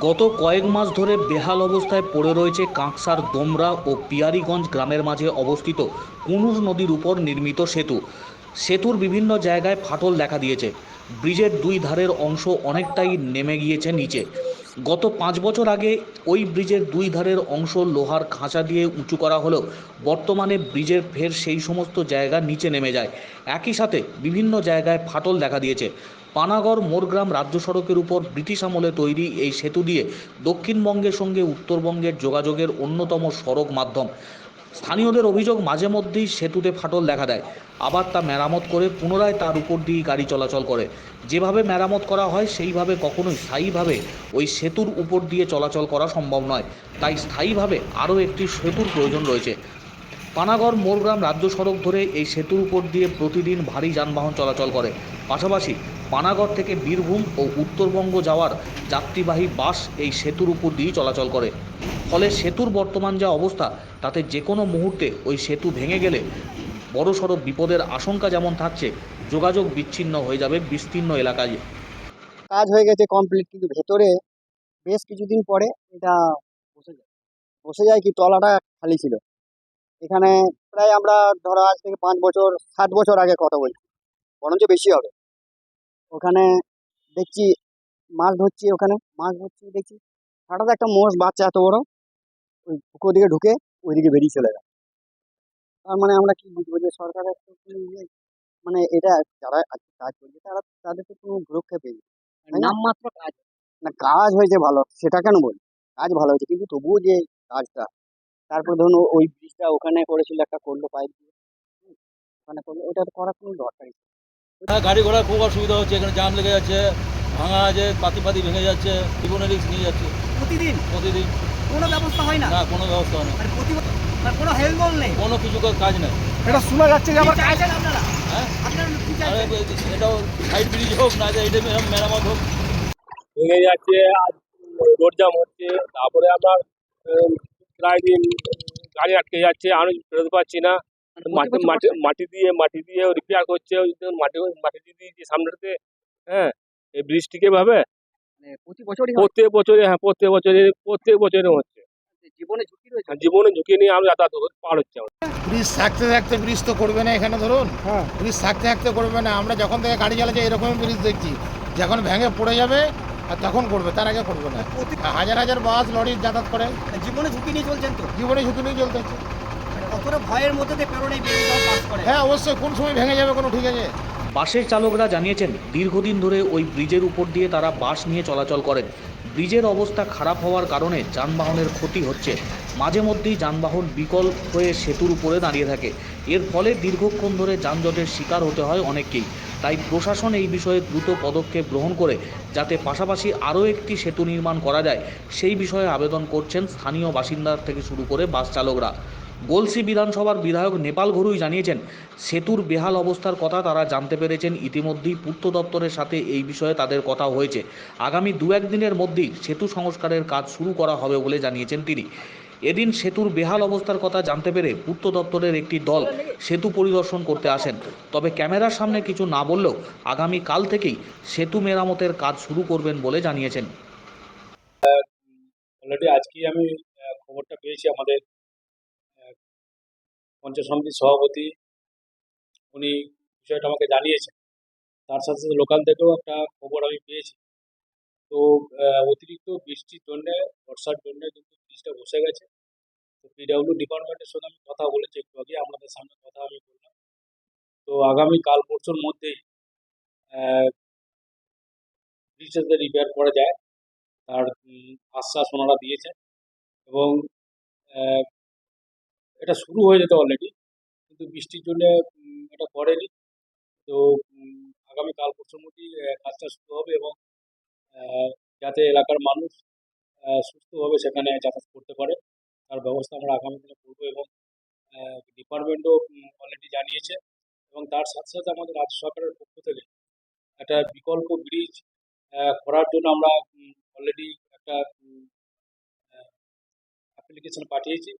গত কয়েক মাস ধরে বেহাল অবস্থায় পড়ে রয়েছে কাঁকসার দোমরা ও পিয়ারিগঞ্জ গ্রামের মাঝে অবস্থিত কুনুর নদীর উপর নির্মিত সেতু। সেতুর বিভিন্ন জায়গায় ফাটল দেখা দিয়েছে। ব্রিজের দুই ধারের অংশ অনেকটাই নেমে গিয়েছে নিচে। গত পাঁচ বছর আগে ওই ব্রিজের দুই ধারের অংশ লোহার খাঁচা দিয়ে উঁচু করা হলেও বর্তমানে ব্রিজের ফের সেই সমস্ত জায়গা নিচে নেমে যায়। একই সাথে বিভিন্ন জায়গায় ফাটল দেখা দিয়েছে। পানাগড় মোরগ্রাম রাজ্য সড়কের উপর ব্রিটিশ আমলে তৈরি এই সেতু দিয়ে দক্ষিণবঙ্গের সঙ্গে উত্তরবঙ্গের যোগাযোগের অন্যতম সড়ক মাধ্যম। স্থানীয়দের অভিযোগ, মাঝে মধ্যেই সেতুতে ফাটল দেখা দেয়। আবার তা মেরামত করে পুনরায় তার উপর দিয়ে গাড়ি চলাচল করে। যেভাবে মেরামত করা হয়, সেইভাবে কখনোই স্থায়ীভাবে ওই সেতুর উপর দিয়ে চলাচল করা সম্ভব নয়। তাই স্থায়ীভাবে আরও একটি সেতুর প্রয়োজন রয়েছে। পানাগড় মোরগ্রাম রাজ্য সড়ক ধরে এই সেতুর উপর দিয়ে প্রতিদিন ভারী যানবাহন চলাচল করে। পাশাপাশি পানাগড় থেকে বীরভূম ও উত্তরবঙ্গ যাওয়ার যাত্রীবাহী বাস এই সেতুর উপর দিয়েই চলাচল করে। ফলে সেতুর বর্তমান যা অবস্থা, তাতে যে কোনো মুহূর্তে ওই সেতু ভেঙে গেলে বড়সড় বিপদের আশঙ্কা যেমন থাকছে, যোগাযোগ বিচ্ছিন্ন হয়ে যাবে বিস্তীর্ণ এলাকায়। কাজ হয়ে গেছে কমপ্লিট কিন্তু ভেতরে বেশ কিছুদিন পরে এটা বসে যায়। বসে যায় কি তলাটা খালি ছিল। এখানে প্রায় আমরা ধরো আজ থেকে পাঁচ বছর, সাত বছর আগে কথা বলছি বরঞ্চ বেশি হবে। ওখানে দেখছি, মাছ ধরছি ওখানে, মাছ ধরছি দেখছি। হঠাৎ একটা মোষ বাচ্চা এত বড় ওই পুকুর দিকে ঢুকে ওইদিকে বেরিয়ে চলে গেল। তার মানে আমরা কি বুঝব যে ইয়ে মানে এটা যারা কাজ করছে তারা তাদের তো কোনো ভ্রক্ষেপ নামমাত্র কাজ। না কাজ হয়েছে ভালো সেটা কেন বলি? কাজ ভালো হয়েছে কিন্তু তবুও যে কাজটা তারপর ধরুন ওই ব্রিজটা ওখানে করেছিল একটা করল পাইপ দিয়ে। ওখানে করল ওটা তো করার কোনো দরকারই নেই। হ্যাঁ গাড়ি ঘোড়ার খুব অসুবিধা হচ্ছে এখানে জাম লেগে যাচ্ছে ভাঙা আছে পাতি পাতি ভেঙে যাচ্ছে জীবনের রিস্ক নিয়ে যাচ্ছে। প্রতিদিন? প্রতিদিন। কোনো ব্যবস্থা হয় না? না কোনো ব্যবস্থা নেই মানে প্রতি মানে কোনো হেলদোল নেই? কোনো কিছু কাজ নেই। এটা শোনা যাচ্ছে যে আবার কি চাইছেন আপনারা? হ্যাঁ? আপনারা কি চাইছেন? এটাও সাইড ব্রিজ হোক না যে এটা মেরামত হোক। ভেঙে যাচ্ছে আর রোড জাম হচ্ছে তারপরে আপনার প্রায় দিন গাড়ি আটকে যাচ্ছে আমি ফেরত পারছি না। মাটি মাটি মাটি দিয়ে মাটি দিয়ে রিপেয়ার করছে মাটি মাটি দিয়ে দিয়েছে সামনেতে হ্যাঁ এই ব্রিজটিকে ভাবে মানে প্রতি বছরই প্রত্যেক বছরে হ্যাঁ প্রত্যেক বছরে প্রত্যেক বছরে হচ্ছে। জীবনে ঝুঁকি রয়েছে? জীবনে ঝুঁকি নিয়ে আমি যাতায়াত পার হচ্ছে ব্রিজ থাকতে থাকতে ব্রিজ তো করবে না এখানে ধরুন। হ্যাঁ। ব্রিজ থাকতে থাকতে করবে না। আমরা যখন থেকে গাড়ি চালাচ্ছি এরকমই ব্রিজ দেখছি। যখন ভেঙে পড়ে যাবে আর তখন করবে তার আগে করবে না। হাজার হাজার বাস লরি যাতায়াত করে। জীবনে ঝুঁকি নিয়ে চলছেন তো? জীবনে ঝুঁকি নিয়ে চলতে হচ্ছে। মানে কতটা ভয়ের মধ্যে পেরোনে হ্যাঁ অবশ্যই কোন সময় ভেঙে যাবে কোনো ঠিক আছে। বাসের চালকরা জানিয়েছেন, দীর্ঘদিন ধরে ওই ব্রিজের উপর দিয়ে তারা বাস নিয়ে চলাচল করেন। ব্রিজের অবস্থা খারাপ হওয়ার কারণে যানবাহনের ক্ষতি হচ্ছে। মাঝে মধ্যেই যানবাহন বিকল হয়ে সেতুর উপরে দাঁড়িয়ে থাকে। এর ফলে দীর্ঘক্ষণ ধরে যানজটের শিকার হতে হয় অনেককেই। তাই প্রশাসন এই বিষয়ে দ্রুত পদক্ষেপ গ্রহণ করে, যাতে পাশাপাশি আরও একটি সেতু নির্মাণ করা যায়। সেই বিষয়ে আবেদন করছেন স্থানীয় বাসিন্দা থেকে শুরু করে বাস চালকরা। গোলসি বিধানসভার বিধায়ক নেপাল ঘরুই জানিয়েছেন, সেতুর বেহাল অবস্থার কথা তারা জানতে পেরেছেন। ইতিমধ্যেই পূর্ত দপ্তরের সাথে এই বিষয়ে তাদের কথা হয়েছে। আগামী দু একদিনের মধ্যেই সেতু সংস্কারের কাজ শুরু করা হবে বলে জানিয়েছেন তিনি। এদিন সেতুর বেহাল অবস্থার কথা জানতে পেরে পূর্ত দপ্তরের একটি দল সেতু পরিদর্শন করতে আসেন। তবে ক্যামেরার সামনে কিছু না বললেও আগামী কাল থেকেই সেতু মেরামতের কাজ শুরু করবেন বলে জানিয়েছেন। আজকেই আমি খবরটা পেয়েছি আমাদের পঞ্চায়েত সমিতির সভাপতি, উনি বিষয়টা আমাকে জানিয়েছেন। তার সাথে সাথে লোকাল থেকেও একটা খবর আমি পেয়েছি। তো অতিরিক্ত বৃষ্টির জন্যে, বর্ষার জন্যে কিন্তু ব্রিজটা বসে গেছে। তো পিডাব্লিউ ডিপার্টমেন্টের সঙ্গে আমি কথা বলেছি একটু আগে আপনাদের সামনে কথা আমি বললাম। তো আগামী কাল পরশুর মধ্যেই ব্রিজটা যাতে রিপেয়ার করা যায়। তার আশ্বাস ওনারা দিয়েছেন। এবং এটা শুরু হয়ে যেত অলরেডি কিন্তু বৃষ্টির জন্য এটা করেনি তো আগামী কাল পরশুর মধ্যেই কাজটা শুরু হবে এবং যাতে এলাকার মানুষ সুস্থভাবে সেখানে যাতায়াত করতে পারে, তার ব্যবস্থা আমরা আগামী দিনে করব এবং ডিপার্টমেন্টও অলরেডি জানিয়েছে এবং তার সাথে সাথে আমাদের রাজ্য সরকারের পক্ষ থেকে একটা বিকল্প ব্রিজ করার জন্য আমরা অলরেডি একটা অ্যাপ্লিকেশন পাঠিয়েছি।